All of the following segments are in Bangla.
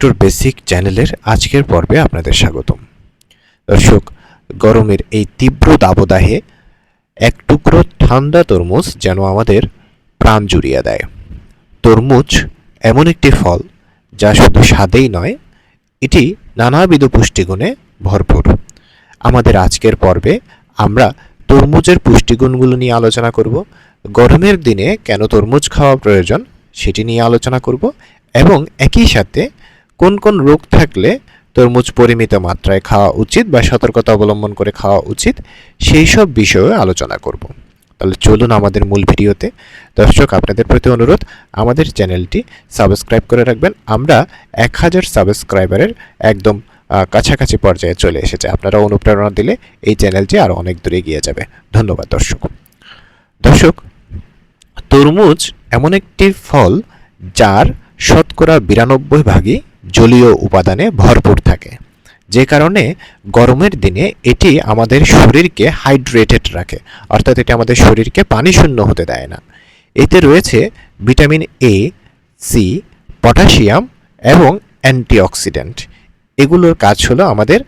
ডক্টর বেসিক চ্যানেলের আজকের পর্বে আপনাদের স্বাগতম। দর্শক, গরমের এই তীব্র দাবদাহে এক টুকরো ঠান্ডা তরমুজ যেন আমাদের প্রাণ জুড়িয়ে দেয়। তরমুজ এমন একটি ফল যা শুধু স্বাদেই নয়, এটি নানাবিধ পুষ্টিগুণে ভরপুর। আমাদের আজকের পর্বে আমরা তরমুজের পুষ্টিগুণগুলো নিয়ে আলোচনা করব, গরমের দিনে কেন তরমুজ খাওয়া প্রয়োজন সেটি নিয়ে আলোচনা করব এবং একই সাথে কোন কোন রোগ থাকলে তরমুজ পরিমিত মাত্রায় খাওয়া উচিত বা সতর্কতা অবলম্বন করে খাওয়া উচিত, সেই সব বিষয়ে আলোচনা করব। তাহলে চলুন আমাদের মূল ভিডিওতে। দর্শক, আপনাদের প্রতি অনুরোধ, আমাদের চ্যানেলটি সাবস্ক্রাইব করে রাখবেন। আমরা এক হাজার সাবস্ক্রাইবারের একদম কাছাকাছি পর্যায়ে চলে এসেছে। আপনারা অনুপ্রেরণা দিলে এই চ্যানেলটি আরও অনেক দূরে এগিয়ে যাবে। ধন্যবাদ, দর্শক। দর্শক, তরমুজ এমন একটি ফল যার শতকরা বিরানব্বই ভাগই জলীয় উপাদানে ভরপুর থাকে। যে কারণে গরমের দিনে এটি আমাদের শরীরকে হাইড্রেটেড রাখে, অর্থাৎ এটি আমাদের শরীরকে পানি শূন্য হতে দেয় না। এতে রয়েছে ভিটামিন এ সি পটাশিয়াম এবং অ্যান্টিঅক্সিডেন্ট। এগুলোর কাজ হলো আমাদের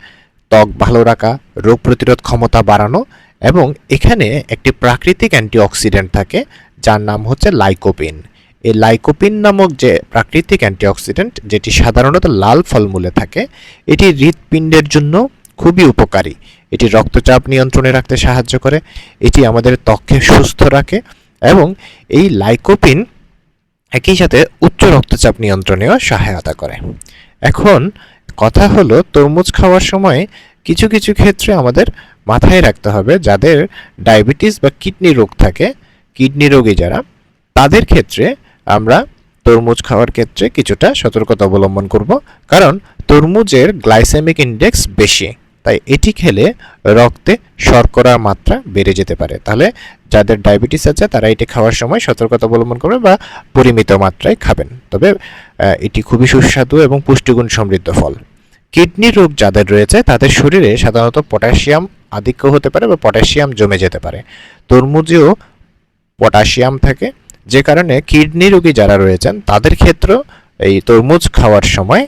ত্বক ভালো রাখা, রোগ প্রতিরোধ ক্ষমতা বাড়ানো এবং এখানে একটি প্রাকৃতিক অ্যান্টিঅক্সিডেন্ট থাকে, যার নাম হচ্ছে লাইকোপিন। এই লাইকোপিন নামক যে প্রাকৃতিক অ্যান্টিঅক্সিডেন্ট, যেটি সাধারণত লাল ফলমূলে থাকে, এটি হৃৎপিণ্ডের জন্য খুবই উপকারী। এটি রক্তচাপ নিয়ন্ত্রণে রাখতে সাহায্য করে, এটি আমাদের ত্বককে সুস্থ রাখে এবং এই লাইকোপিন একই সাথে উচ্চ রক্তচাপ নিয়ন্ত্রণেও সহায়তা করে। এখন কথা হলো, তরমুজ খাওয়ার সময় কিছু কিছু ক্ষেত্রে আমাদের মাথায় রাখতে হবে, যাদের ডায়াবেটিস বা কিডনি রোগ থাকে, কিডনি রোগী যারা, তাদের ক্ষেত্রে আমরা তরমুজ খাওয়ার ক্ষেত্রে কিছুটা সতর্কতা অবলম্বন করব। কারণ তরমুজের গ্লাইসেমিক ইন্ডেক্স বেশি, তাই এটি খেলে রক্তে শর্করার মাত্রা বেড়ে যেতে পারে। তাহলে যাদের ডায়াবেটিস আছে, তারা এটি খাওয়ার সময় সতর্কতা অবলম্বন করবে বা পরিমিত মাত্রায় খাবেন। তবে এটি খুবই সুস্বাদু এবং পুষ্টিগুণ সমৃদ্ধ ফল। কিডনি রোগ যাদের রয়েছে, তাদের শরীরে সাধারণত পটাশিয়াম আধিক্য হতে পারে বা পটাশিয়াম জমে যেতে পারে। তরমুজেও পটাশিয়াম থাকে যে কারণে কিডনি রোগী যারা রয়েছেন তাদের ক্ষেত্রেও এই তরমুজ খাওয়ার সময়